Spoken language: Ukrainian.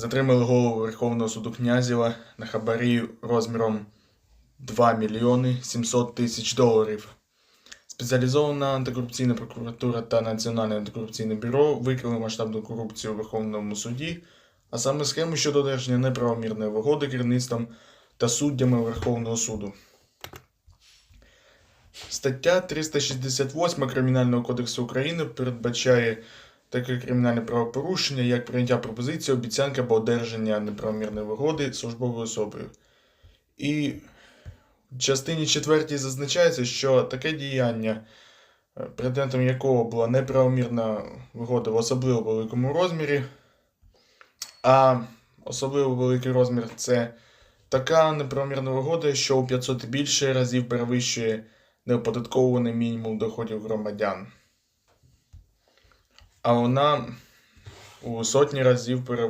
Затримали голову Верховного суду Князєва на хабарі розміром 2 мільйони 700 тисяч доларів. Спеціалізована антикорупційна прокуратура та Національне антикорупційне бюро викрили масштабну корупцію у Верховному суді, а саме схему щодо одержання неправомірної вигоди керівництвом та суддями Верховного суду. Стаття 368 Кримінального кодексу України передбачає таке кримінальне правопорушення, як прийняття пропозиції, обіцянки або одержання неправомірної вигоди службовою особою. І в частині 4 зазначається, що таке діяння, е, предметом якого була неправомірна вигода в особливо великому розмірі, а особливо великий розмір це така неправомірна вигода, що у 500 і більше разів перевищує неоподаткований мінімум доходів громадян. А вона у сотні разів перевищує.